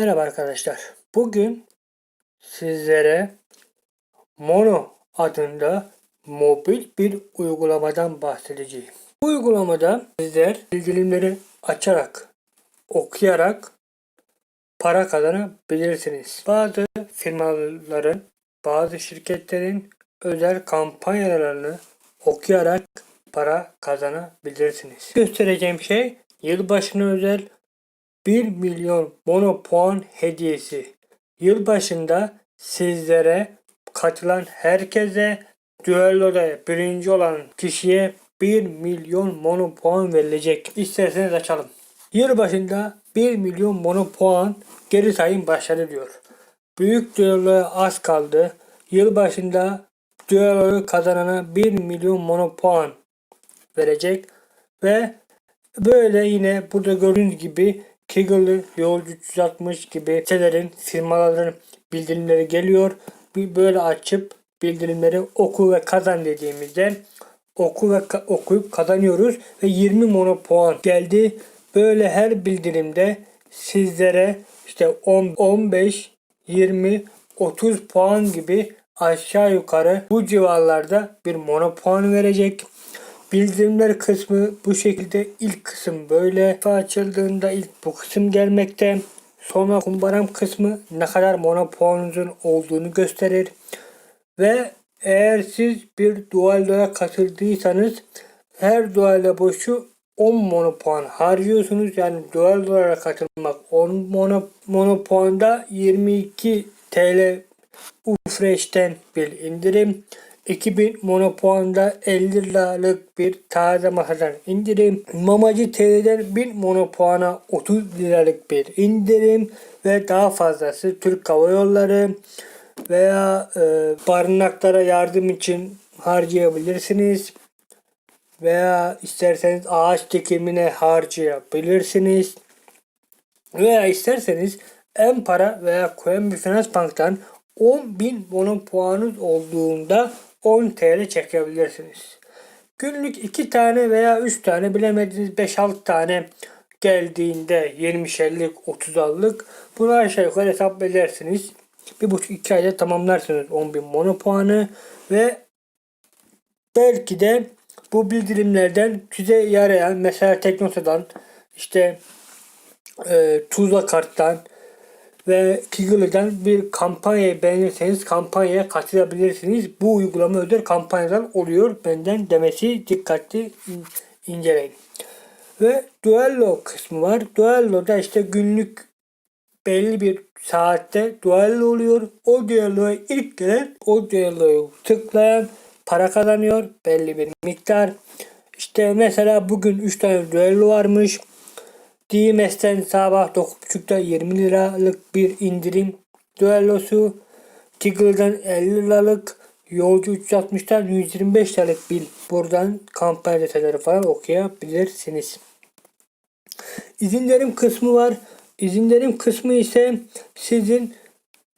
Merhaba arkadaşlar. Bugün sizlere Mono adında mobil bir uygulamadan bahsedeceğim. Bu uygulamada sizler bildirimleri açarak, okuyarak para kazanabilirsiniz. Bazı firmaların, bazı şirketlerin özel kampanyalarını okuyarak para kazanabilirsiniz. Göstereceğim şey yılbaşına özel 1 milyon mono puan hediyesi. Yılbaşında sizlere katılan herkese düelloda birinci olan kişiye 1 milyon mono puan verilecek. İsterseniz açalım. Yılbaşında 1 milyon mono puan geri sayım başladı diyor. Büyük düelloya az kaldı. Yılbaşında düelloyu kazanana 1 milyon mono puan verecek ve böyle yine burada gördüğünüz gibi Kiggle'ı yolcu 360 gibi sitelerin, firmaların bildirimleri geliyor. Bir böyle açıp bildirimleri oku ve kazan dediğimizde oku ve ka- okuyup kazanıyoruz ve 20 mono puan geldi. Böyle her bildirimde sizlere işte 10, 15, 20, 30 puan gibi aşağı yukarı bu civarlarda bir mono puan verecek. Bildirimler kısmı bu şekilde ilk kısım böyle açıldığında ilk bu kısım gelmekte. Sonra kumbaram kısmı ne kadar monopuanınızın olduğunu gösterir. Ve eğer siz bir dualloya katıldıysanız her duallo boşu 10 mono puan harcıyorsunuz. Yani duallolara katılmak 10 mono, mono puanda 22 TL Ufresh'ten bir indirim. 2000 monopuanda 50 liralık bir taze masadan indirim. Mamacı TL'den 1000 monopuana 30 liralık bir indirim ve daha fazlası Türk Hava Yolları veya e, barınaklara yardım için harcayabilirsiniz. Veya isterseniz ağaç dikimine harcayabilirsiniz. Veya isterseniz en para veya Koyun Finans Bank'tan 10.000 mono puanınız olduğunda 10 TL çekebilirsiniz. Günlük 2 tane veya 3 tane bilemediğiniz 5-6 tane geldiğinde 20'şerlik 30'allık bunu aşağı yukarı hesap edersiniz. 1,5-2 ayda tamamlarsınız 10.000 mono puanı ve belki de bu bildirimlerden size yarayan mesela Teknosa'dan işte e, Tuzla Kart'tan ve Kiggle'dan bir kampanyayı beğenirseniz kampanyaya katılabilirsiniz. Bu uygulama özel kampanyadan oluyor. Benden demesi dikkatli inceleyin. Ve duello kısmı var. Duello'da işte günlük belli bir saatte duello oluyor. O duelloya ilk gelen o duelloyu tıklayan para kazanıyor. Belli bir miktar. İşte mesela bugün 3 tane duello varmış. DMS'ten sabah 9.30'da 20 liralık bir indirim düellosu. Tiggle'dan 50 liralık Yolcu 360'tan 125 liralık bil. Buradan kampanya detayları falan okuyabilirsiniz. İzinlerim kısmı var. İzinlerim kısmı ise sizin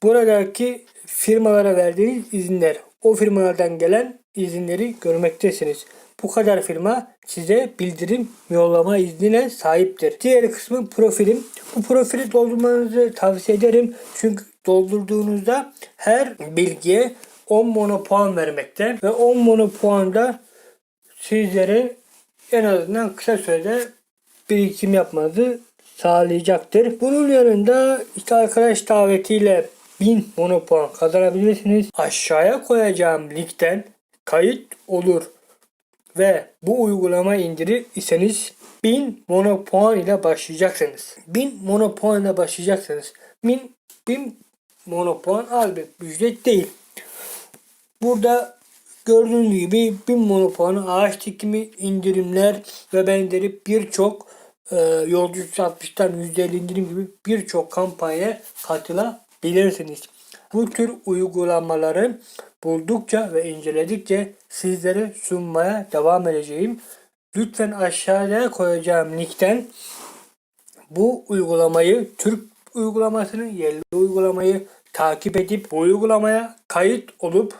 buradaki firmalara verdiğiniz izinler. O firmalardan gelen izinleri görmektesiniz. Bu kadar firma size bildirim yollama iznine sahiptir. Diğer kısmı profilim. Bu profili doldurmanızı tavsiye ederim. Çünkü doldurduğunuzda her bilgiye 10 mono puan vermekte ve 10 mono puan da sizlere en azından kısa sürede birikim yapmanızı sağlayacaktır. Bunun yanında işte arkadaş davetiyle 1000 mono puan kazanabilirsiniz. Aşağıya koyacağım linkten kayıt olur ve bu uygulama indirir iseniz 1000 mono puan ile başlayacaksınız. 1000 mono puan ile başlayacaksınız. 1000, 1000 mono puan bir ücret değil. Burada gördüğünüz gibi 1000 mono puanı ağaç dikimi indirimler ve benzeri birçok e, yolcu 360'tan %50 indirim gibi birçok kampanyaya katılabilirsiniz. Bu tür uygulamaları buldukça ve inceledikçe sizlere sunmaya devam edeceğim. Lütfen aşağıya koyacağım linkten bu uygulamayı Türk uygulamasını, yerli uygulamayı takip edip bu uygulamaya kayıt olup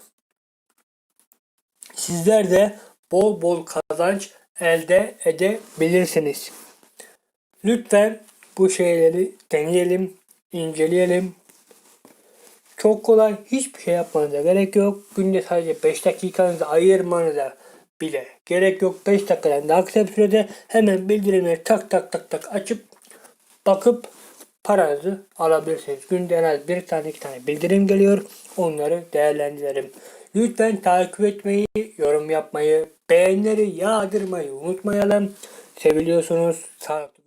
sizler de bol bol kazanç elde edebilirsiniz. Lütfen bu şeyleri deneyelim. inceleyelim. Çok kolay. Hiçbir şey yapmanıza gerek yok. Günde sadece 5 dakikanızı ayırmanıza bile gerek yok. 5 dakikadan daha kısa bir sürede hemen bildirimleri tak tak tak tak açıp bakıp paranızı alabilirsiniz. Günde en az bir tane iki tane bildirim geliyor. Onları değerlendirelim. Lütfen takip etmeyi, yorum yapmayı, beğenileri yağdırmayı unutmayalım. Seviliyorsunuz. Sağlıklı